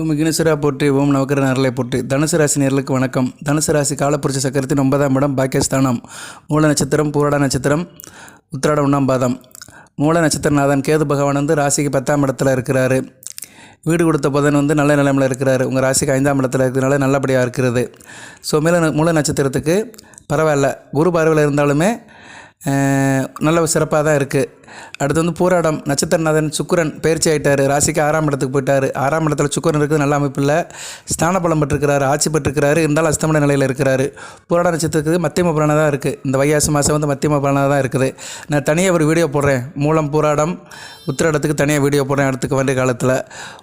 ஓம் விக்னேஸ்வரா போற்றி ஓம் நவக்கர நரலை போற்றி. தனுசு ராசி நேர்களுக்கு வணக்கம். தனுசு ராசி காலப்புரிச்ச சக்கரத்தின் ஒன்பதாம் இடம் பாக்கியஸ்தானம். மூல நட்சத்திரம் பூரட நட்சத்திரம் உத்திராட ஒன்றாம் பாதம். மூல நட்சத்திரநாதன் கேது பகவான் வந்து ராசிக்கு பத்தாம் இடத்துல இருக்கிறாரு. வீடு கொடுத்த புதன் வந்து நல்ல நிலைமையில் இருக்கிறாரு. உங்கள் ராசிக்கு ஐந்தாம் இடத்துல இருக்கிறதுனால நல்லபடியாக இருக்கிறது. ஸோ மேல மூல நட்சத்திரத்துக்கு பரவாயில்ல. குரு பார்வையில் இருந்தாலுமே நல்ல சிறப்பாக தான் இருக்குது அடுத்து வந்து பூராடம் நட்சத்திரநாதன் சுக்கரன் பயிற்சி ஆகிட்டார் ராசிக்கு ஆறாம் இடத்துக்கு போயிட்டார். ஆறாம் இடத்துல சுக்கரன் இருக்குது நல்ல அமைப்பு இல்லை. ஸ்தான பலம் பெற்றிருக்கிறாரு ஆட்சி பெற்றிருக்கிறாரு இருந்தாலும் அஸ்தமன நிலையில் இருக்கிறாரு. பூராட நட்சத்திரத்துக்கு மத்தியம பலனாக தான் இருக்குது இந்த வைகாசி மாதம் வந்து மத்தியம பலனாக தான் இருக்குது. நான் தனியாக ஒரு வீடியோ போடுறேன். மூலம் பூராடம் உத்திராடத்துக்கு தனியாக வீடியோ போடுறேன் அடுத்துக்கு வேண்டிய காலத்தில்.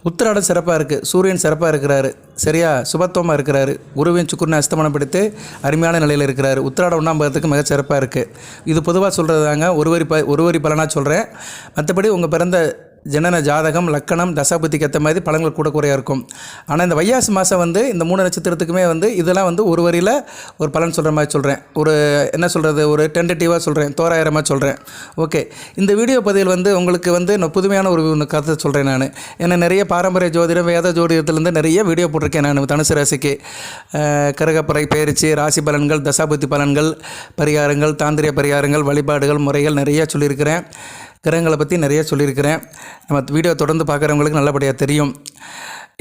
உத்திராடம் சிறப்பாக இருக்குது சூரியன் சிறப்பாக இருக்கிறாரு. சரியா? சுபத்துவமாக இருக்கிறாரு. குருவின் சுக்குரனை அஸ்தமனம் பிடித்து அருமையான நிலையில் இருக்கிறாரு. உத்திராடம் ஒன்றாம் பதத்துக்கு மிகச்சிறப்பாக இருக்குது இது பொதுவாக சொல்கிறது தாங்க ஒரு வரி ப ஒரு வரி பலனாக சொல்கிறேன் மற்றபடி உங்கள் பிறந்த ஜனன ஜாதகம் லக்கணம் தசாபுத்திக்கு ஏற்ற மாதிரி பலன்கள் கூட குறையாக இருக்கும். ஆனால் இந்த வையாசி மாதம் வந்து இந்த மூணு நட்சத்திரத்துக்குமே வந்து இதெல்லாம் வந்து ஒரு வரியில் ஒரு பலன் சொல்கிற மாதிரி சொல்கிறேன் ஒரு என்ன சொல்கிறது ஒரு டென்டேட்டிவாக சொல்கிறேன் தோராயிரமாக சொல்கிறேன் ஓகே இந்த வீடியோ பதிவில் வந்து உங்களுக்கு வந்து நான் புதுமையான ஒரு கருத்தை சொல்கிறேன் நான். ஏன்னா நிறைய பாரம்பரிய ஜோதிடம் வேத ஜோதிடத்துலேருந்து நிறைய வீடியோ போட்டிருக்கேன் நான் தனுசு ராசிக்கு. அஹ், கரகப்பறை பயிற்சி ராசி பலன்கள் தசாபுத்தி பலன்கள் பரிகாரங்கள் தாந்திரிய பரிகாரங்கள் வழிபாடுகள் முறைகள் நிறைய சொல்லியிருக்கிறேன். கிரகங்களை பற்றி நிறைய சொல்லியிருக்கிறேன். நம்ம வீடியோ தொடர்ந்து பார்க்குறவங்களுக்கு நல்லபடியாக தெரியும்.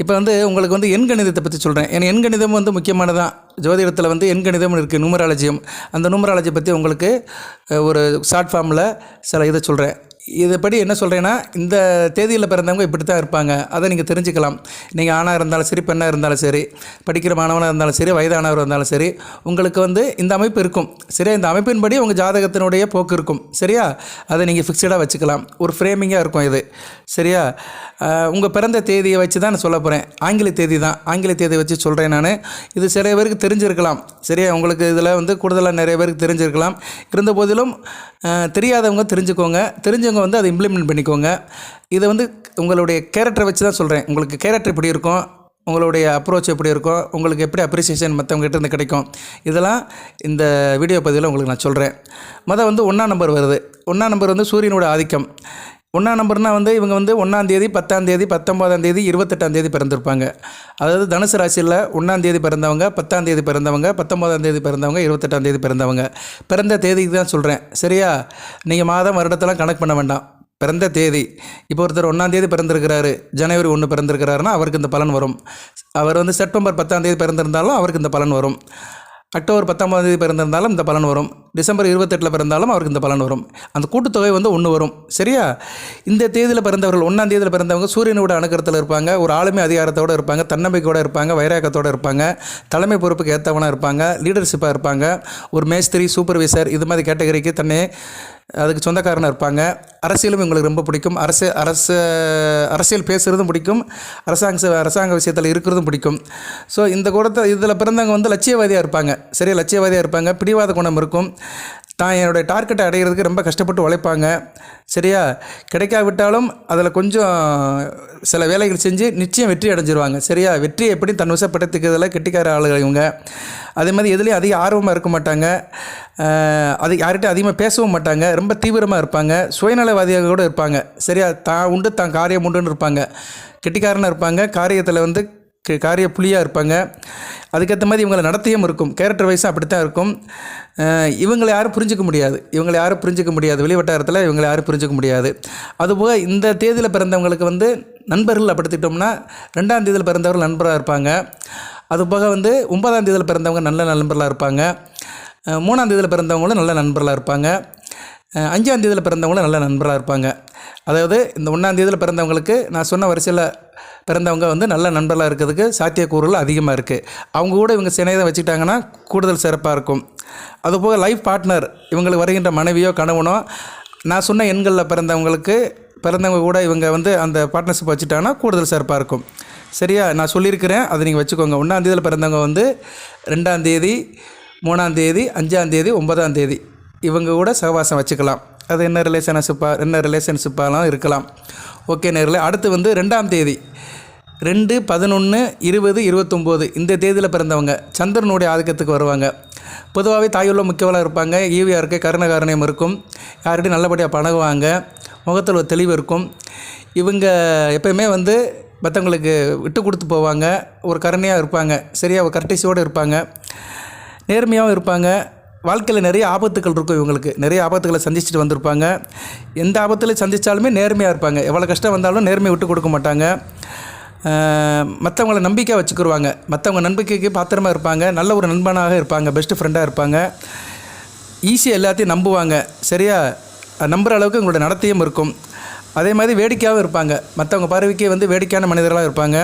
இப்போ வந்து உங்களுக்கு வந்து எண்கணிதத்தை பற்றி சொல்கிறேன் ஏன்னா எண்கணிதம் வந்து முக்கியமானதான் ஜோதிடத்தில் வந்து எண்கணிதம் இருக்குது நூமராலஜியம் அந்த நூமராலஜி பற்றி உங்களுக்கு ஒரு ஷார்ட் ஃபார்மில் சில இதை சொல்கிறேன் இதுபடி என்ன சொல்கிறேன்னா இந்த தேதியில் பிறந்தவங்க இப்படி தான் இருப்பாங்க. அதை நீங்கள் தெரிஞ்சுக்கலாம். நீங்கள் ஆணாக இருந்தாலும் சரி பெண்ணாக இருந்தாலும் சரி படிக்கிற மாணவனாக இருந்தாலும் சரி வயதானவர் இருந்தாலும் சரி உங்களுக்கு வந்து இந்த அமைப்பு இருக்கும். சரியா? இந்த அமைப்பின்படி உங்கள் ஜாதகத்தினுடைய போக்கு இருக்கும். சரியா? அதை நீங்கள் ஃபிக்ஸடாக வச்சுக்கலாம். ஒரு ஃப்ரேமிங்காக இருக்கும் இது. சரியா? உங்கள் பிறந்த தேதியை வச்சு தான் நான் சொல்ல போகிறேன் ஆங்கில தேதி தான். ஆங்கில தேதியை வச்சு சொல்கிறேன் நான். இது சில பேருக்கு தெரிஞ்சிருக்கலாம். சரியா? உங்களுக்கு இதில் வந்து கூடுதலாக நிறைய பேருக்கு தெரிஞ்சிருக்கலாம். இருந்த போதிலும் தெரியாதவங்க தெரிஞ்சுக்கோங்க. தெரிஞ்சவங்க வந்து அதை இம்ப்ளிமெண்ட் பண்ணிக்கோங்க. இதை வந்து உங்களுடைய கேரக்டரை வச்சு தான் சொல்கிறேன் உங்களுக்கு கேரக்டர் எப்படி இருக்கும்? உங்களுடைய அப்ரோச் எப்படி இருக்கும்? உங்களுக்கு எப்படி அப்ரிசியேஷன் மற்றவங்ககிட்ட இருந்து கிடைக்கும்? இதெல்லாம் இந்த வீடியோ பதிவில் உங்களுக்கு நான் சொல்கிறேன் மொதல் வந்து ஒன்றாம் நம்பர் வருது. ஒன்றாம் நம்பர் வந்து சூரியனோட ஆதிக்கம். ஒன்றாம் நம்பர்னால் வந்து இவங்க வந்து ஒன்றாந்தேதி பத்தாந்தேதி பத்தொம்போதாந்தேதி தேதி பிறந்திருப்பாங்க. அதாவது தனுசு ராசியில் ஒன்றாந்தேதி பிறந்தவங்க பத்தாந்தேதி பிறந்தவங்க பத்தொம்போதாந்தேதி பிறந்தவங்க இருபத்தெட்டாந்தேதி பிறந்தவங்க. பிறந்த தேதிக்கு தான் சொல்கிறேன் சரியா? நீங்கள் மாதம் வருடத்தெல்லாம் கணக்கு பண்ண வேண்டாம். பிறந்த தேதி. இப்போ ஒருத்தர் ஒன்றாந்தேதி பிறந்திருக்கிறாரு ஜனவரி ஒன்று பிறந்திருக்கிறாருன்னா அவருக்கு இந்த பலன் வரும். அவர் வந்து செப்டம்பர் பத்தாந்தேதி பிறந்திருந்தாலும் அவருக்கு இந்த பலன் வரும். அக்டோபர் பத்தாம் தேதி பிறந்திருந்தாலும் இந்த பலன் வரும். டிசம்பர் இருபத்தெட்டில் பிறந்தாலும் அவருக்கு இந்த பலன் வரும். அந்த கூட்டுத்தொகை வந்து ஒன்று வரும். சரியா? இந்த தேதியில் பிறந்தவர்கள் ஒன்றாம் தேதியில் பிறந்தவங்க சூரியனோட அணுக்கரத்தில் இருப்பாங்க. ஒரு ஆளுமை அதிகாரத்தோடு இருப்பாங்க. தன்னம்பிக்கையோடு இருப்பாங்க. வைராக்கத்தோடு இருப்பாங்க. தலைமை பொறுப்புக்கு ஏற்றவனாக இருப்பாங்க. லீடர்ஷிப்பாக இருப்பாங்க. ஒரு மேஸ்திரி சூப்பர்வைசர் இது மாதிரி கேட்டகரிக்கு தன்னை அதுக்கு சொந்தக்காரனாக இருப்பாங்க. அரசியலும் எங்களுக்கு ரொம்ப பிடிக்கும். அரசு அரசு அரசியல் பேசுகிறதும் பிடிக்கும். அரசாங்க ச- அரசாங்க விஷயத்தில் இருக்கிறதும் பிடிக்கும். ஸோ இந்த கூடத்தை இதில் பிறந்தவங்க வந்து லட்சியவாதியாக இருப்பாங்க. சரியா லட்சியவாதியாக இருப்பாங்க. பிடிவாத குணம் இருக்கும். தான் என்னுடைய டார்கெட்டை அடைகிறதுக்கு ரொம்ப கஷ்டப்பட்டு உழைப்பாங்க. சரியா? கிடைக்காவிட்டாலும் அதில் கொஞ்சம் சில வேலைகள் செஞ்சு நிச்சயம் வெற்றி அடைஞ்சிருவாங்க. சரியா? வெற்றியை எப்படி தன் வசப்படுத்திக்கிறதுல கெட்டிக்கார ஆளுகள் இவங்க. அதே மாதிரி எதுலேயும் அதிக ஆர்வமாக இருக்க மாட்டாங்க. அது யார்கிட்ட அதிகமாக பேசவும் மாட்டாங்க. ரொம்ப தீவிரமாக இருப்பாங்க. சுயநலவாதியாக கூட இருப்பாங்க. சரியா? தான் உண்டு தான் காரியம் உண்டுன்னு இருப்பாங்க. கெட்டிக்காரனாக இருப்பாங்க. காரியத்தில் வந்து காரிய புலியாக இருப்பாங்க. அதுக்கேற்ற மாதிரி இவங்களை நடத்தியும் இருக்கும். கேரக்டர் வைஸும் அப்படித்தான் இருக்கும். இவங்களை யாரும் புரிஞ்சிக்க முடியாது. இவங்களை யாரும் புரிஞ்சிக்க முடியாது. வெளிவட்டாரத்தில் இவங்களை யாரும் புரிஞ்சிக்க முடியாது. அதுபோக இந்த தேதியில் பிறந்தவங்களுக்கு வந்து நண்பர்கள் அப்படித்திட்டோம்னா ரெண்டாம் தேதியில் பிறந்தவர்கள் நண்பராக இருப்பாங்க. அதுபோக வந்து ஒன்பதாம் தேதியில் பிறந்தவங்க நல்ல நண்பர்களாக இருப்பாங்க. மூணாம் தேதியில் பிறந்தவங்களும் நல்ல நண்பர்களாக இருப்பாங்க. அஞ்சாம் தேதியில் பிறந்தவங்களும் நல்ல நண்பராக இருப்பாங்க. அதாவது இந்த ஒன்றாம் தேதியில் பிறந்தவங்களுக்கு நான் சொன்ன வரிசையில் பிறந்தவங்க வந்து நல்ல நண்பர்களாக இருக்கிறதுக்கு சாத்தியக்கூறுகள் அதிகமாக இருக்குது அவங்க கூட இவங்க சினையை வச்சுக்கிட்டாங்கன்னா கூடுதல் சிறப்பாக இருக்கும். அதுபோக லைஃப் பார்ட்னர் இவங்களுக்கு வருகின்ற மனைவியோ கணவனோ நான் சொன்ன எண்களில் பிறந்தவங்களுக்கு பிறந்தவங்க கூட இவங்க வந்து அந்த பார்ட்னர்ஷிப் வச்சுட்டாங்கன்னா கூடுதல் சிறப்பாக இருக்கும். சரியா? நான் சொல்லியிருக்கிறேன். அதை நீங்கள் வச்சுக்கோங்க. ஒன்றாந்தேதியில் பிறந்தவங்க வந்து ரெண்டாம் தேதி மூணாம் தேதி அஞ்சாம் தேதி ஒன்பதாம் தேதி. இவங்க கூட சகவாசம் வச்சுக்கலாம். அது என்ன ரிலேஷன்ஷிப்பாக என்ன ரிலேஷன்ஷிப்பாலாம் இருக்கலாம். ஓகே நேரில் அடுத்து வந்து ரெண்டாம் தேதி. ரெண்டு பதினொன்று இருபது இருபத்தொம்போது. இந்த தேதியில் பிறந்தவங்க. சந்திரனுடைய ஆதிக்கத்துக்கு வருவாங்க. பொதுவாகவே தாயுள்ள முக்கியவளாக இருப்பாங்க. ஈவியாக கருண கருணகாரணியம் இருக்கும். யார்கிட்டையும் நல்லபடியாக பழகுவாங்க. முகத்தில் ஒரு தெளிவு இருக்கும். இவங்க எப்பயுமே வந்து மற்றவங்களுக்கு விட்டு கொடுத்து போவாங்க. ஒரு கருணையாக இருப்பாங்க. சரியாக ஒரு கர்டேசியோடு இருப்பாங்க. நேர்மையாகவும் இருப்பாங்க. வாழ்க்கையில் நிறைய ஆபத்துகள் இருக்கும் இவங்களுக்கு. நிறைய ஆபத்துகளை சந்திச்சுட்டு வந்திருப்பாங்க. எந்த ஆபத்தில் சந்தித்தாலுமே நேர்மையாக இருப்பாங்க. எவ்வளோ கஷ்டம் வந்தாலும் நேர்மையை விட்டு கொடுக்க மாட்டாங்க. மற்றவங்கள நம்பிக்கை வச்சுக்கிருவாங்க. மற்றவங்க நம்பிக்கைக்கு பாத்திரமாக இருப்பாங்க. நல்ல ஒரு நண்பனாக இருப்பாங்க. பெஸ்ட் ஃப்ரெண்டாக இருப்பாங்க. ஈஸியாக எல்லாத்தையும் நம்புவாங்க. சரியா? நம்புகிற அளவுக்கு உங்களோட நடத்தையும் இருக்கும். அதே மாதிரி வேடிக்கையாகவும் இருப்பாங்க. மற்றவங்க பார்வைக்கே வந்து வேடிக்கையான மனிதர்களாக இருப்பாங்க.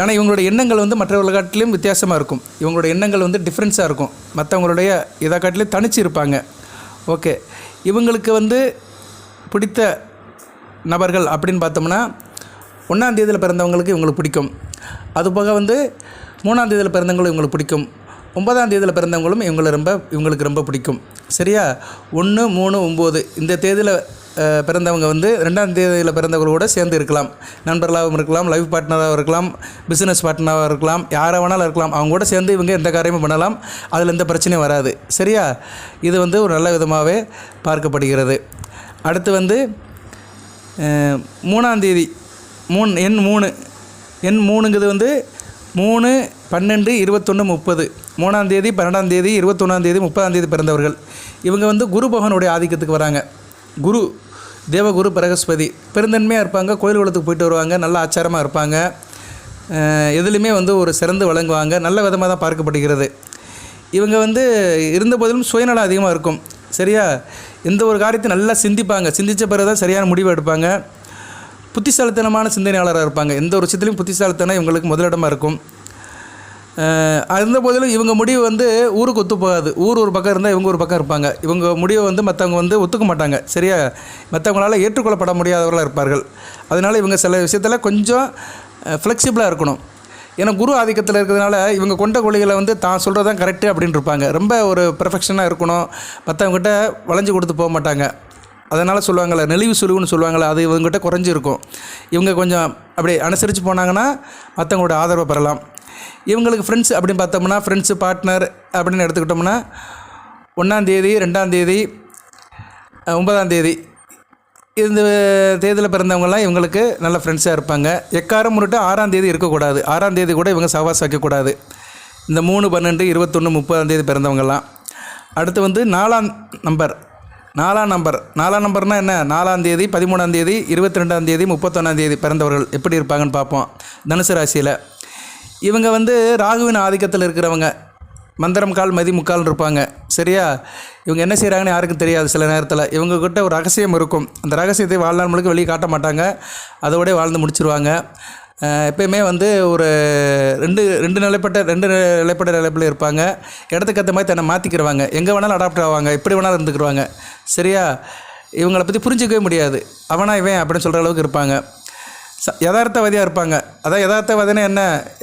ஆனால் இவங்களோட எண்ணங்கள் வந்து மற்றவர்கள் காட்டிலும் வித்தியாசமாக இருக்கும். இவங்களோட எண்ணங்கள் வந்து டிஃப்ரென்ஸாக இருக்கும். மற்றவங்களுடைய இதை காட்டிலும் தனிச்சு இருப்பாங்க. ஓகே இவங்களுக்கு வந்து பிடித்த நபர்கள் அப்படின்னு பார்த்தோம்னா ஒன்றாம் தேதியில் பிறந்தவங்களுக்கு இவங்களுக்கு பிடிக்கும். அதுபோக வந்து மூணாம் தேதியில் பிறந்தவங்களும் இவங்களுக்கு பிடிக்கும். ஒன்பதாம் தேதியில் பிறந்தவங்களும் இவங்களை ரொம்ப இவங்களுக்கு ரொம்ப பிடிக்கும். சரியா? ஒன்று மூணு ஒம்பது இந்த தேதியில் பிறந்தவங்க வந்து ரெண்டாம் தேதியில் பிறந்தவங்களோட சேர்ந்து இருக்கலாம். நண்பர்களாகவும் இருக்கலாம் லைஃப் பார்ட்னராகவும் இருக்கலாம் பிஸ்னஸ் பார்ட்னராகவும் இருக்கலாம் யாராக வேணாலும் இருக்கலாம். அவங்க கூட சேர்ந்து இவங்க எந்த காரியமும் பண்ணலாம். அதில் எந்த பிரச்சனையும் வராது. சரியா? இது வந்து ஒரு நல்ல விதமாகவே பார்க்கப்படுகிறது. அடுத்து வந்து மூணாம் தேதி மூணு எண் மூணு எண் மூணுங்கிறது வந்து மூணு பன்னெண்டு இருபத்தொன்று முப்பது. மூணாம் தேதி பன்னெண்டாம் தேதி இருபத்தொன்னாம் தேதி முப்பதாம் தேதி பிறந்தவர்கள். இவங்க வந்து குரு பகவானுடைய ஆதிக்கத்துக்கு வராங்க. குரு தேவகுரு பிரகஸ்பதி. பெருந்தன்மையாக இருப்பாங்க கோயில் குளத்துக்கு போயிட்டு வருவாங்க நல்ல ஆச்சாரமாக இருப்பாங்க. எதுலேயுமே வந்து ஒரு சிறந்து வழங்குவாங்க நல்ல விதமாக தான் பார்க்கப்படுகிறது. இவங்க வந்து இருந்த போதிலும் சுயநலம் அதிகமாக இருக்கும். சரியா? எந்த ஒரு காரியத்தை நல்லா சிந்திப்பாங்க. சிந்தித்த பிறகு தான் சரியான முடிவு எடுப்பாங்க. புத்திசாலித்தனமான சிந்தனையாளராக இருப்பாங்க. எந்த ஒரு விஷயத்துலையும் புத்திசாலித்தனம் இவங்களுக்கு முதலிடமாக இருக்கும். அஹ் இருந்த போதிலும் இவங்க முடிவு வந்து ஊருக்கு ஒத்து போகாது. ஊர் ஒரு பக்கம் இருந்தால் இவங்க ஒரு பக்கம் இருப்பாங்க. இவங்க முடிவை வந்து மற்றவங்க வந்து ஒத்துக்க மாட்டாங்க. சரியா? மற்றவங்களால் ஏற்றுக்கொள்ளப்பட முடியாதவர்களாக இருப்பார்கள். அதனால் இவங்க சில விஷயத்தில் கொஞ்சம் ஃப்ளெக்சிபிளாக இருக்கணும். ஏன்னா குரு ஆதிக்கத்தில் இருக்கிறதுனால இவங்க கொண்ட கொள்கைகளை வந்து தான் சொல்கிறது தான் கரெக்டு அப்படின்னு இருப்பாங்க. ரொம்ப ஒரு பெர்ஃபெக்ஷனாக இருக்கணும். மற்றவங்ககிட்ட வளைஞ்சு கொடுத்து போக மாட்டாங்க. அதனால் சொல்லுவாங்கள்ல நெளிவு சுழுவுன்னு சொல்லுவாங்கள்ல அது இவங்ககிட்ட குறைஞ்சிருக்கும். இவங்க கொஞ்சம் அப்படி அனுசரித்து போனாங்கன்னா மற்றவங்களோட ஆதரவை பெறலாம். இவங்களுக்கு ஃப்ரெண்ட்ஸ் அப்படின்னு பார்த்தோம்னா ஃப்ரெண்ட்ஸு பார்ட்னர் அப்படின்னு எடுத்துக்கிட்டோம்னா ஒன்றாந்தேதி ரெண்டாந்தேதி ஒன்பதாந்தேதி இந்த தேதியில் பிறந்தவங்கலாம் இவங்களுக்கு நல்ல ஃப்ரெண்ட்ஸாக இருப்பாங்க. எக்காரம் முன்னிட்டு ஆறாம் தேதி இருக்கக்கூடாது. ஆறாம் தேதி கூட இவங்க சவாஸ் வைக்கக்கூடாது. இந்த மூணு பன்னெண்டு இருபத்தொன்று முப்பதாம் தேதி பிறந்தவங்கலாம். அடுத்து வந்து நாலாம் நம்பர் நாலாம் நம்பர். நாலாம் நம்பர்னால் என்ன? நாலாம் தேதி பதிமூணாம் தேதி இருபத்தி ரெண்டாம் தேதி முப்பத்தொன்னாம் தேதி பிறந்தவர்கள் எப்படி இருப்பாங்கன்னு பார்ப்போம். தனுசு ராசியில். இவங்க வந்து ராகுவின் ஆதிக்கத்தில் இருக்கிறவங்க. மந்திரம் கால் மதி முக்கால் இருப்பாங்க. சரியா? இவங்க என்ன செய்கிறாங்கன்னு யாருக்கும் தெரியாது சில நேரத்தில். இவங்கக்கிட்ட ஒரு ரகசியம் இருக்கும். அந்த ரகசியத்தை வாழ்நாள் முழுக்க வெளியே காட்ட மாட்டாங்க. அதோடய வாழ்ந்து முடிச்சிருவாங்க. எப்பயுமே வந்து ஒரு ரெண்டு ரெண்டு நிலைப்பட்ட ரெண்டு நிலைப்பட்ட நிலைப்பில் இருப்பாங்க. இடத்துக்கு ஏற்ற மாதிரி தன்னை மாற்றிக்கிடுவாங்க எங்கே வேணாலும் அடாப்ட் ஆவாங்க. எப்படி வேணாலும் இருந்துக்கிடுவாங்க சரியா? இவங்களை பற்றி புரிஞ்சிக்கவே முடியாது. அவனா இவன் அப்படின்னு சொல்கிற அளவுக்கு இருப்பாங்க. ச யதார்த்தவாதியாக இருப்பாங்க. அதான் யதார்த்தவாதினா என்ன?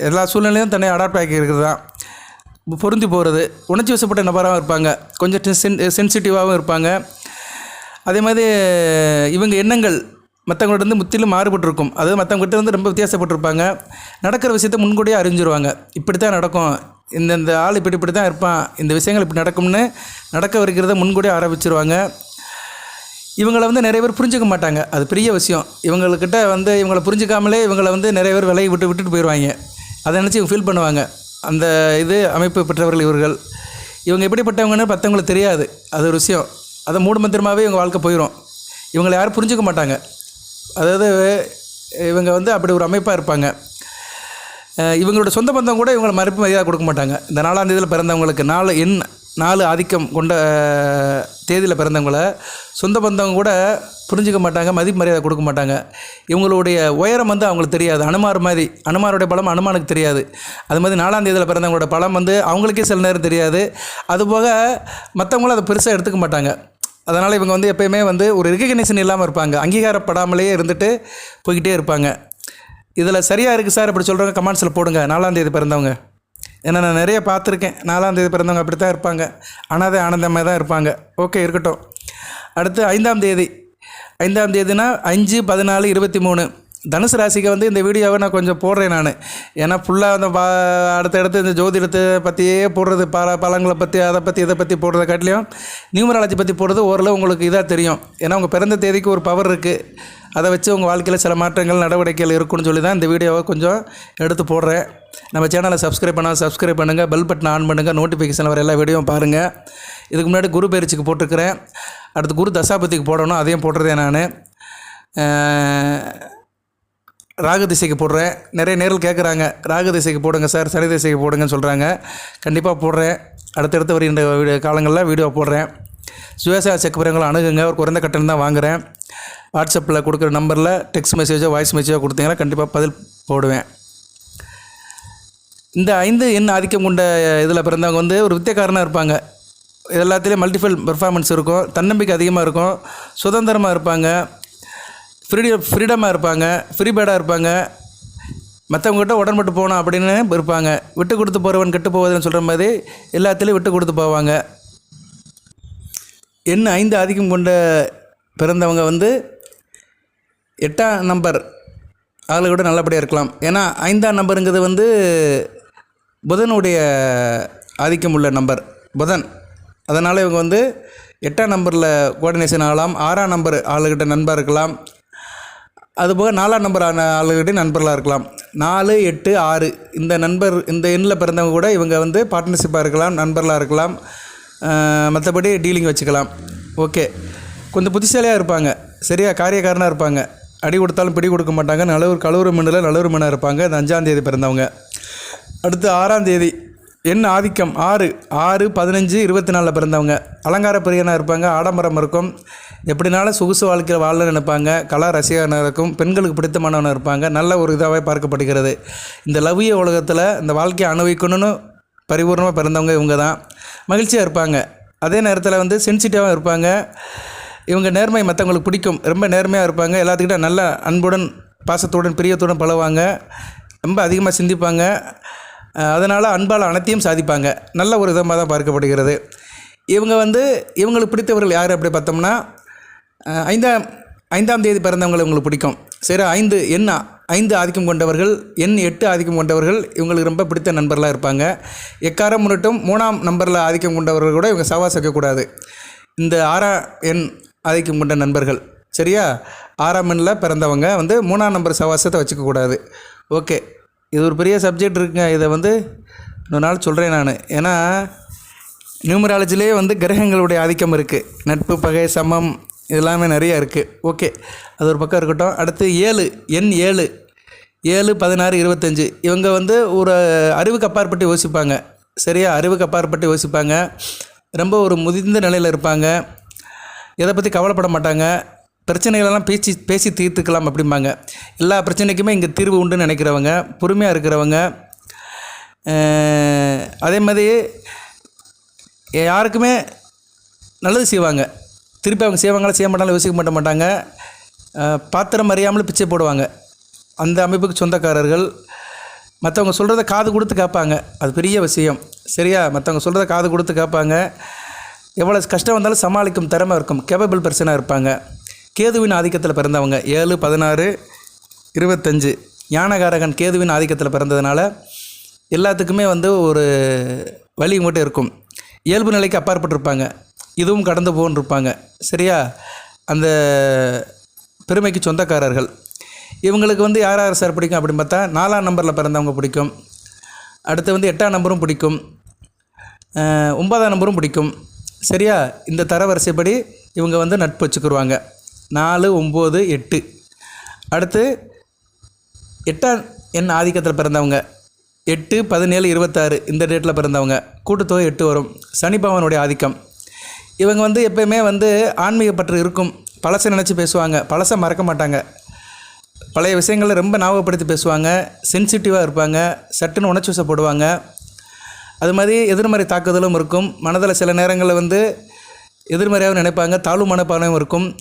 எல்லா சூழ்நிலையும் தன்னை அடாப்ட் ஆகி இருக்கிறது தான் பொருந்தி போகிறது உணர்ச்சி வசப்பட்ட நபராகவும் இருப்பாங்க. கொஞ்சம் சென் சென்சிட்டிவாகவும் இருப்பாங்க. அதே மாதிரி இவங்க எண்ணங்கள் மற்றவங்கள்ட்ட வந்து முற்றிலும் மாறுபட்டிருக்கும். அதாவது மற்றவங்ககிட்ட வந்து ரொம்ப வித்தியாசப்பட்டிருப்பாங்க. நடக்கிற விஷயத்த முன்கூட்டியே அறிஞ்சிருவாங்க. இப்படி தான் நடக்கும். இந்த இந்த ஆள் இப்படி இப்படி தான் இருப்பான். இந்த விஷயங்கள் இப்படி நடக்கும்னு நடக்க வைக்கிறத முன்கூடியே ஆரம்பிச்சிருவாங்க. இவங்களை வந்து நிறைய பேர் புரிஞ்சுக்க மாட்டாங்க. அது பெரிய விஷயம். இவங்கக்கிட்ட வந்து இவங்களை புரிஞ்சுக்காமலே இவங்களை வந்து நிறைய பேர் விலையை விட்டு விட்டுட்டு போயிடுவாங்க அதை நினச்சி இவங்க ஃபீல் பண்ணுவாங்க. அந்த இது அமைப்பு பெற்றவர்கள் இவர்கள். இவங்க எப்படிப்பட்டவங்கன்னு மற்றவங்களுக்கு தெரியாது. அது ஒரு விஷயம். அதை மூடு மந்திரமாகவே இவங்க வாழ்க்கை போயிடும் இவங்களை யாரும் புரிஞ்சுக்க மாட்டாங்க. அதாவது இவங்க வந்து அப்படி ஒரு அமைப்பாக இருப்பாங்க. இவங்களோட சொந்த பந்தம் கூட இவங்களை மறுப்பு மரியாதை கொடுக்க மாட்டாங்க. இந்த நாலாம் தேதியில் பிறந்தவங்களுக்கு நாலு எண் நாலு ஆதிக்கம் கொண்ட தேதியில் பிறந்தவங்கள சொந்த பந்தவங்க கூட புரிஞ்சுக்க மாட்டாங்க மதிப்பு மரியாதை கொடுக்க மாட்டாங்க. இவங்களுடைய உயரம் வந்து அவங்களுக்கு தெரியாது. அனுமார் மாதிரி அனுமாருடைய பலம் அனுமானுக்கு தெரியாது. அது மாதிரி நாலாம் தேதியில் பிறந்தவங்களோட பலம் வந்து அவங்களுக்கே சில நேரம் தெரியாது. அதுபோக மற்றவங்களும் அதை பெருசாக எடுத்துக்க மாட்டாங்க. அதனால் இவங்க வந்து எப்பயுமே வந்து ஒரு ரெகக்னேஷன் இல்லாமல் இருப்பாங்க. அங்கீகாரப்படாமலேயே இருந்துட்டு போய்கிட்டே இருப்பாங்க. இதில் சரியாக இருக்குது சார் அப்படி சொல்கிறவங்க கமெண்ட்ஸில் போடுங்க. நாலாந்தேதி பிறந்தவங்க. ஏன்னா நான் நிறைய பார்த்துருக்கேன். நாலாந்தேதி பிறந்தவங்க அப்படி தான் இருப்பாங்க. அனாதை ஆனந்தமாக தான் இருப்பாங்க. ஓகே இருக்கட்டும். அடுத்து ஐந்தாம் தேதி. ஐந்தாம் தேதினா அஞ்சு பதினாலு இருபத்தி மூணு. தனுசு ராசிக்கு வந்து இந்த வீடியோவை நான் கொஞ்சம் போடுறேன் நான். ஏன்னா ஃபுல்லாக அந்த பா அடுத்தடுத்து இந்த ஜோதிடத்தை பற்றியே போடுறது பல பழங்களை பற்றி அதை பற்றி இதை பற்றி போடுறத காட்டிலையும் நியூமராலஜி பற்றி போடுறது ஓரளவு உங்களுக்கு இதாக தெரியும். ஏன்னா உங்கள் பிறந்த தேதிக்கு ஒரு பவர் இருக்குது அதை வச்சு உங்கள் வாழ்க்கையில் சில மாற்றங்கள் நடவடிக்கைகள் இருக்குன்னு சொல்லி தான் இந்த வீடியோவை கொஞ்சம் எடுத்து போடுறேன். நம்ம சேனலை சப்ஸ்கிரைப் பண்ணால் சப்ஸ்கிரைப் பண்ணுங்கள் பெல் பட்டன் ஆன் பண்ணுங்கள் நோட்டிஃபிகேஷன் வர எல்லா வீடியோவும் பாருங்கள் இதுக்கு முன்னாடி குரு பயிற்சிக்கு போட்டிருக்கிறேன். அடுத்து குரு தசாபதிக்கு போடணும். அதையும் போட்டுறதேன் நான். ராகு திசைக்கு போடுறேன் நிறைய நேரில் கேட்குறாங்க ராகு திசைக்கு போடுங்க சார் சனி திசைக்கு போடுங்கன்னு சொல்கிறாங்க கண்டிப்பாக போடுறேன். அடுத்தடுத்து வருகின்ற வீடியோ காலங்களில் வீடியோ போடுறேன். சுயசாய செக் அணுகுங்க. ஒரு குறைந்த கட்டணம் தான் வாங்குகிறேன் வாட்ஸ்அப்பில் கொடுக்குற நம்பரில் டெக்ஸ்ட் மெசேஜோ வாய்ஸ் மெசேஜோ கொடுத்தீங்கன்னா கண்டிப்பாக பதில் போடுவேன். இந்த ஐந்து எண் ஆதிக்கம் கொண்ட இதில் பிறந்தவங்க வந்து ஒரு வித்தியக்காரனாக இருப்பாங்க. எல்லாத்துலேயும் மல்டிபிள் பெர்ஃபார்மன்ஸ் இருக்கும். தன்னம்பிக்கை அதிகமாக இருக்கும். சுதந்திரமாக இருப்பாங்க. ஃப்ரீ ஃப்ரீடமாக இருப்பாங்க ஃப்ரீ பேடாக இருப்பாங்க. மற்றவங்ககிட்ட உடன்பட்டு போகணும் அப்படின்னு இருப்பாங்க. விட்டு கொடுத்து போகிறவன் கெட்டு போவதுன்னு சொல்கிற மாதிரி எல்லாத்துலேயும் விட்டு கொடுத்து போவாங்க. எண் ஐந்து ஆதிக்கம் கொண்ட பிறந்தவங்க வந்து எட்டாம் நம்பர். ஆளுகளோட நல்லபடியாக இருக்கலாம். ஏன்னா ஐந்தாம் நம்பருங்கிறது வந்து புதனுடைய ஆதிக்கம் உள்ள நம்பர். புதன். அதனால் இவங்க வந்து எட்டாம் நம்பரில் கோஆர்டினேஷன் ஆகலாம். ஆறாம் நம்பர் ஆளுகிட்ட நண்பர் இருக்கலாம். அதுபோக நாலாம் நம்பர் ஆன ஆளுகிட்ட நண்பர்களாக இருக்கலாம். நாலு எட்டு ஆறு. இந்த நண்பர் இந்த எண்ணில் பிறந்தவங்க கூட இவங்க வந்து பார்ட்னர்ஷிப்பாக இருக்கலாம் நண்பர்களாக இருக்கலாம் மற்றபடி டீலிங் வச்சுக்கலாம். ஓகே. கொஞ்சம் புத்திசாலியாக இருப்பாங்க. சரியா? காரியக்காரனாக இருப்பாங்க. அடி கொடுத்தாலும் பிடி கொடுக்க மாட்டாங்க. நல்லூர் கலூர் மண்ணில் நல்லூர் மண்ணாக இருப்பாங்க. இந்த அஞ்சாம் தேதி பிறந்தவங்க. அடுத்து ஆறாம் தேதி எண் ஆதிக்கம். ஆறு ஆறு பதினஞ்சு இருபத்தி நாலில் பிறந்தவங்க. அலங்கார பிரியனாக இருப்பாங்க ஆடம்பரம் இருக்கும். எப்படினாலும் சொகுசு வாழ்க்கையில் வாழ நினைப்பாங்க. கலா ரசிகனாக இருக்கும். பெண்களுக்கு பிடித்தமானவனாக இருப்பாங்க. நல்ல ஒரு இதாகவே பார்க்கப்படுகிறது. இந்த லவ்ய உலகத்தில் இந்த வாழ்க்கையை அனுபவிக்கணும்னு பரிபூர்ணமாக பிறந்தவங்க இவங்க தான் மகிழ்ச்சியாக இருப்பாங்க. அதே நேரத்தில் வந்து சென்சிட்டிவாக இருப்பாங்க. இவங்க நேர்மை மற்றவங்களுக்கு பிடிக்கும். ரொம்ப நேர்மையாக இருப்பாங்க. எல்லாத்துக்கிட்ட நல்ல அன்புடன் பாசத்துடன் பிரியத்துடன் பழகுவாங்க. ரொம்ப அதிகமாக சிந்திப்பாங்க. அதனால் அன்பால் அனைத்தையும் சாதிப்பாங்க. நல்ல ஒரு விதமாக தான் பார்க்கப்படுகிறது. இவங்க வந்து இவங்களுக்கு பிடித்தவர்கள் யார் அப்படி பார்த்தோம்னா ஐந்தாம் ஐந்தாம் தேதி பிறந்தவங்களை இவங்களுக்கு பிடிக்கும். சரி ஐந்து எண் ஐந்து ஆதிக்கம் கொண்டவர்கள் எண் எட்டு ஆதிக்கம் கொண்டவர்கள் இவங்களுக்கு ரொம்ப பிடித்த நண்பர்களாக இருப்பாங்க. எக்காரம் முன்னிட்டும் மூணாம் நம்பரில் ஆதிக்கம் கொண்டவர்கள் கூட இவங்க சவாஸ் வைக்கக்கூடாது இந்த ஆறாம் எண் ஆதிக்கம் கொண்ட நண்பர்கள் சரியா? ஆறாம் எண்ணில் பிறந்தவங்க வந்து மூணாம் நம்பர் சவாசத்தை வச்சுக்கக்கூடாது. ஓகே. இது ஒரு பெரிய சப்ஜெக்ட் இருக்குங்க. இதை வந்து இன்னொரு நாள் சொல்கிறேன் நான். ஏன்னா நியூமராலஜிலே வந்து கிரகங்களுடைய ஆதிக்கம் இருக்குது நட்பு பகை சமம் இதெல்லாமே நிறைய இருக்குது ஓகே. அது ஒரு பக்கம் இருக்கட்டும். அடுத்து ஏழு எண் ஏழு. ஏழு பதினாறு இருபத்தஞ்சி. இவங்க வந்து ஒரு அறிவுக்கு அப்பாற்பட்டு யோசிப்பாங்க. சரியா? அறிவுக்கு அப்பாற்பட்டு யோசிப்பாங்க. ரொம்ப ஒரு முதிர்ந்த நிலையில் இருப்பாங்க. எதை பற்றி கவலைப்பட மாட்டாங்க. பிரச்சனைகளெல்லாம் பேசி பேசி தீர்த்துக்கலாம் அப்படிம்பாங்க. எல்லா பிரச்சனைக்குமே இங்கே தீர்வு உண்டுன்னு நினைக்கிறவங்க பொறுமையாக இருக்கிறவங்க அதே மாதிரி யாருக்குமே நல்லது செய்வாங்க. திருப்பி அவங்க செய்வாங்களா செய்ய மாட்டாங்களா யோசிக்க மாட்ட மாட்டாங்க. பாத்திரம் அறியாமல் பிச்சை போடுவாங்க. அந்த அமைப்புக்கு சொந்தக்காரர்கள் மற்றவங்க சொல்கிறத காது கொடுத்து கேட்பாங்க அது பெரிய விஷயம். சரியா? மற்றவங்க சொல்கிறத காது கொடுத்து கேட்பாங்க எவ்வளோ கஷ்டம் வந்தாலும் சமாளிக்கும் திறமை இருக்கும். கேபபிள் பர்சனாக இருப்பாங்க. கேதுவின் ஆதிக்கத்தில் பிறந்தவங்க. ஏழு பதினாறு இருபத்தஞ்சு. ஞானகாரகன் கேதுவின் ஆதிக்கத்தில் பிறந்ததுனால எல்லாத்துக்குமே வந்து ஒரு வழி மட்டும் இருக்கும். இயல்பு நிலைக்கு அப்பாற்பட்டிருப்பாங்க. இதுவும் கடந்து போகன்னு இருப்பாங்க சரியா? அந்த பெருமைக்கு சொந்தக்காரர்கள். இவங்களுக்கு வந்து யார் யார் சார் பிடிக்கும் அப்படின்னு பார்த்தா நாலாம் நம்பரில் பிறந்தவங்க பிடிக்கும். அடுத்து வந்து எட்டாம் நம்பரும் பிடிக்கும். ஒன்பதாம் நம்பரும் பிடிக்கும். சரியா? இந்த தரவரிசைப்படி இவங்க வந்து நட்பு வச்சுக்கிருவாங்க. நாலு ஒம்பது எட்டு. அடுத்து எட்டாம் எண் ஆதிக்கத்தில் பிறந்தவங்க. எட்டு பதினேழு இருபத்தாறு இந்த டேட்டில் பிறந்தவங்க. கூட்டத்தொகை எட்டு வரும். சனி பகவானுடைய ஆதிக்கம். இவங்க வந்து எப்பயுமே வந்து ஆன்மீக பற்று இருக்கும். பழசை நினச்சி பேசுவாங்க. பழசை மறக்க மாட்டாங்க. பழைய விஷயங்களை ரொம்ப ஞாபகப்படுத்தி பேசுவாங்க. சென்சிட்டிவாக இருப்பாங்க. சட்டுன்னு உணர்ச்சி வசப்படுவாங்க அது மாதிரி எதிர்மறை தாக்குதலும் இருக்கும். மனதில் சில நேரங்களில் வந்து எதிர்மறையாகவும் நினைப்பாங்க. தாழ்வு மனப்பானையும் இருக்கும்.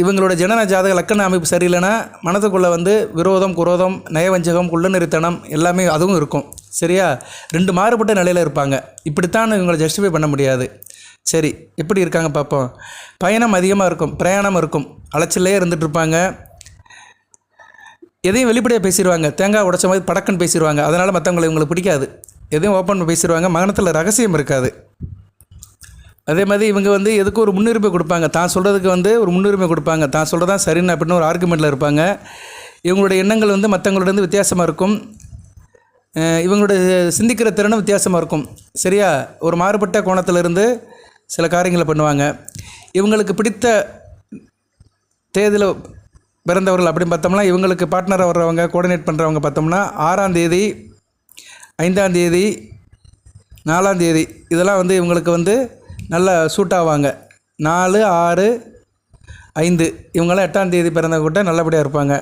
இவங்களோட ஜனன ஜாதக லக்கண அமைப்பு சரியில்லைன்னா மனதுக்குள்ளே வந்து விரோதம் குரோதம் நயவஞ்சகம் குள்ளநெறித்தனம் எல்லாமே அதுவும் இருக்கும். சரியா? ரெண்டு மாறுபட்ட நிலையில் இருப்பாங்க. இப்படித்தான் இவங்களை ஜஸ்டிஃபை பண்ண முடியாது. சரி எப்படி இருக்காங்க பார்ப்போம். பயணம் அதிகமாக இருக்கும் பிரயாணம் இருக்கும் அலைச்சல்லையே இருந்துகிட்ருப்பாங்க எதையும் வெளிப்படையாக பேசிடுவாங்க. தேங்காய் உடைச்ச மாதிரி படக்குன்னு பேசிடுவாங்க. அதனால் மற்றவங்களை இவங்களுக்கு பிடிக்காது. எதையும் ஓப்பன் பேசிடுவாங்க. மகனத்தில் ரகசியம் இருக்காது. அதே மாதிரி இவங்க வந்து எதுக்கு ஒரு முன்னுரிமை கொடுப்பாங்க? தான் சொல்கிறதுக்கு வந்து ஒரு முன்னுரிமை கொடுப்பாங்க. தான் சொல்கிறது தான் சரின்னு அப்படின்னு ஒரு ஆர்குமெண்ட்டில் இருப்பாங்க. இவங்களுடைய எண்ணங்கள் வந்து மற்றவங்களோட இருந்து வித்தியாசமாக இருக்கும். இவங்களுடைய சிந்திக்கிற திறனும் வித்தியாசமாக இருக்கும். சரியா? ஒரு மாறுபட்ட கோணத்திலிருந்து சில காரியங்களை பண்ணுவாங்க. இவங்களுக்கு பிடித்த தேதியில் பிறந்தவர்கள் அப்படின்னு பார்த்தோம்னா இவங்களுக்கு பார்ட்னராக வர்றவங்க கோஆர்டினேட் பண்ணுறவங்க பார்த்தோம்னா ஆறாம் தேதி ஐந்தாம் தேதி நாலாம் தேதி இதெல்லாம் வந்து இவங்களுக்கு வந்து நல்லா சூட் ஆவாங்க நாலு ஆறு ஐந்து. இவங்கெல்லாம் எட்டாம் தேதி பிறந்த கூட நல்லபடியாக இருப்பாங்க.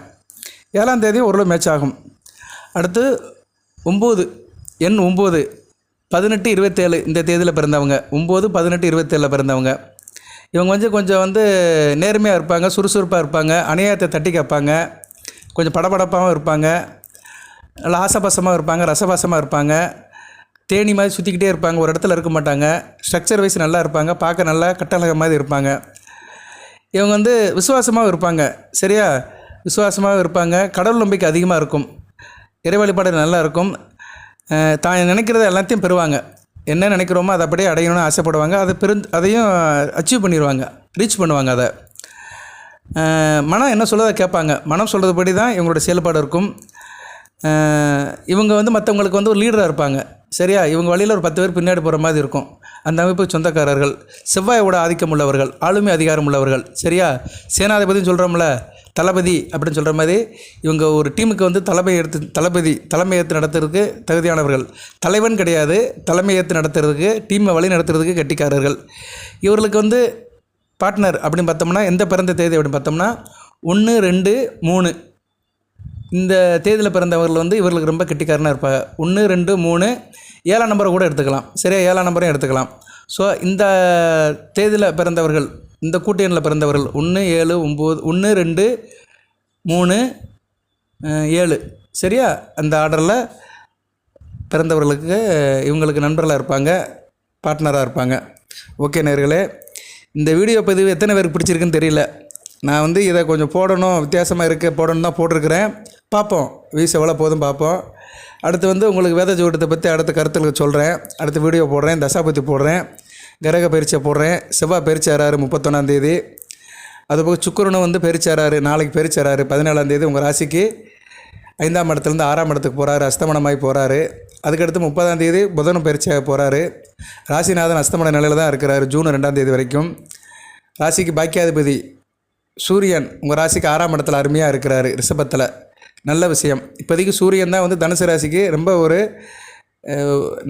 ஏழாம் தேதி ஓரளவு மேட்ச் ஆகும். அடுத்து ஒம்பது எண் ஒம்பது பதினெட்டு இருபத்தேழு இந்த தேதியில் பிறந்தவங்க. ஒம்பது பதினெட்டு இருபத்தேழில் பிறந்தவங்க. இவங்க வந்து கொஞ்சம் வந்து நேர்மையாக இருப்பாங்க சுறுசுறுப்பாக இருப்பாங்க அநியாயத்தை தட்டி கேட்பாங்க கொஞ்சம் படபடப்பாகவும் இருப்பாங்க நல்லா ஆசபாசமாக இருப்பாங்க ரசபாசமாக இருப்பாங்க. தேனி மாதிரி சுற்றிக்கிட்டே இருப்பாங்க. ஒரு இடத்துல இருக்க மாட்டாங்க. ஸ்ட்ரக்சர் வைஸ் நல்லா இருப்பாங்க. பார்க்க நல்லா கட்டழக மாதிரி இருப்பாங்க. இவங்க வந்து விசுவாசமாகவும் இருப்பாங்க. சரியா? விசுவாசமாகவும் இருப்பாங்க. கடவுள் நம்பிக்கை அதிகமாக இருக்கும். இறை வழிபாடு நல்லா இருக்கும். தான் நினைக்கிறத எல்லாத்தையும் பெறுவாங்க. என்ன நினைக்கிறோமோ அதை அப்படியே அடையணும்னு ஆசைப்படுவாங்க. அதை பெரு அதையும் அச்சீவ் பண்ணிடுவாங்க. ரீச் பண்ணுவாங்க அதை. மனம் என்ன சொல்லுதோ கேட்பாங்க. மனம் சொல்கிறதுபடி தான் இவங்களோட செயல்பாடு இருக்கும். இவங்க வந்து மற்றவங்களுக்கு வந்து ஒரு லீடராக இருப்பாங்க. சரியா? இவங்க வழியில் ஒரு பத்து பேர் பின்னாடி போகிற மாதிரி இருக்கும். அந்த அமைப்பு சொந்தக்காரர்கள் செவ்வாயோட ஆதிக்கம் உள்ளவர்கள் ஆளுமை அதிகாரம் உள்ளவர்கள். சரியா? சேனாதிபதினு சொல்கிறோம்ல தளபதி அப்படின்னு சொல்கிற மாதிரி இவங்க ஒரு டீமுக்கு வந்து தலைமை எடுத்து தளபதி தலைமை ஏற்று நடத்துறதுக்கு தகுதியானவர்கள். தலைவன் கிடையாது தலைமை ஏற்று நடத்துறதுக்கு டீமை வழி நடத்துறதுக்கு கட்டிக்காரர்கள். இவர்களுக்கு வந்து பார்ட்னர் அப்படின்னு பார்த்தோம்னா எந்த பிறந்த தேதி அப்படின்னு பார்த்தோம்னா ஒன்று ரெண்டு மூணு. இந்த தேதியில் பிறந்தவர்கள் வந்து இவர்களுக்கு ரொம்ப கெட்டிக்காரனாக இருப்பாங்க ஒன்று ரெண்டு மூணு ஏழாம் நம்பரை கூட எடுத்துக்கலாம். சரியா? ஏழாம் நம்பரையும் எடுத்துக்கலாம். ஸோ இந்த தேதியில் பிறந்தவர்கள் இந்த கூட்டணியில் பிறந்தவர்கள் ஒன்று ஏழு ஒம்பது ஒன்று ரெண்டு மூணு ஏழு. சரியா? அந்த ஆர்டரில் பிறந்தவர்களுக்கு இவங்களுக்கு நண்பர்களாக இருப்பாங்க பார்ட்னராக இருப்பாங்க. ஓகே நேர்களே இந்த வீடியோ பதிவு எத்தனை பேருக்கு பிடிச்சிருக்குன்னு தெரியல. நான் வந்து இதை கொஞ்சம் போடணும் வித்தியாசமாக இருக்குது போடணும் தான் போட்டிருக்கிறேன். பார்ப்போம். வீஸ் எவ்வளோ போதும் பார்ப்போம். அடுத்து வந்து உங்களுக்கு வேத ஜோட்டத்தை பற்றி அடுத்த கருத்துக்கு சொல்கிறேன் அடுத்த வீடியோ போடுறேன் தசாபதி போடுறேன் கிரக பயிற்சியை போடுறேன். செவ்வாய் பயிற்சியாராரு முப்பத்தொன்னாந்தேதி அதுபோக சுக்கிரனும் வந்து பயிற்சியாராரு நாளைக்கு பயிற்சியாராரு பதினேழாந்தேதி உங்கள் ராசிக்கு. ஐந்தாம் இடத்துலேருந்து ஆறாம் இடத்துக்கு போகிறாரு அஸ்தமனமாகி போகிறாரு அதுக்கடுத்து முப்பதாம் தேதி புதனும் பயிற்சியாக போகிறாரு ராசிநாதன் அஸ்தமன நிலையில் தான் இருக்கிறாரு ஜூன் ரெண்டாம் தேதி வரைக்கும். ராசிக்கு பாக்கியாதிபதி சூரியன் உங்கள் ராசிக்கு ஆறாம் இடத்துல அருமையாக இருக்கிறாரு ரிஷபத்தில். நல்ல விஷயம். இப்போதைக்கு சூரியன் தான் வந்து தனுசு ராசிக்கு ரொம்ப ஒரு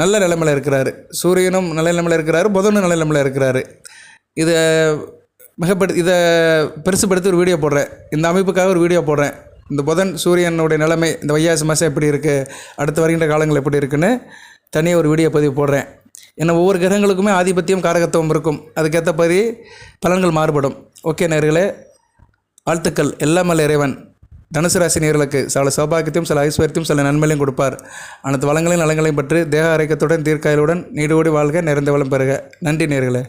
நல்ல நிலைமையில் இருக்கிறாரு. சூரியனும் நல்ல நிலைமையில் இருக்கிறாரு புதனும் நல்ல நிலைமையில் இருக்கிறாரு. இதை மிகப்படு இதை பெருசுப்படுத்தி ஒரு வீடியோ போடுறேன். இந்த அமைப்புக்காக ஒரு வீடியோ போடுறேன். இந்த புதன் சூரியனுடைய நிலைமை இந்த வையாசி மாதம் எப்படி இருக்குது அடுத்து வருகின்ற காலங்கள் எப்படி இருக்குன்னு தனியாக ஒரு வீடியோ பதிவு போடுறேன். ஏன்னா ஒவ்வொரு கிரகங்களுக்குமே ஆதிபத்தியம் காரகத்துவம் இருக்கும். அதுக்கேற்ற பதி பலன்கள் மாறுபடும். ஓகே நேர்களே வாழ்த்துக்கள். எல்லாமல் இறைவன். தனுசு ராசி நேர்களுக்கு சில சௌபாகியத்தையும் சில ஐஸ்வர்யத்தையும் சில நன்மைகளையும் கொடுப்பார். அனைத்து வளங்களையும் நலங்களையும் பற்றி தேக ஆரோக்கியத்துடன் தீர்க்காயலுடன் நீடோடி வாழ்க நிறைந்த வளம் பெறுக. நன்றி நேர்களே.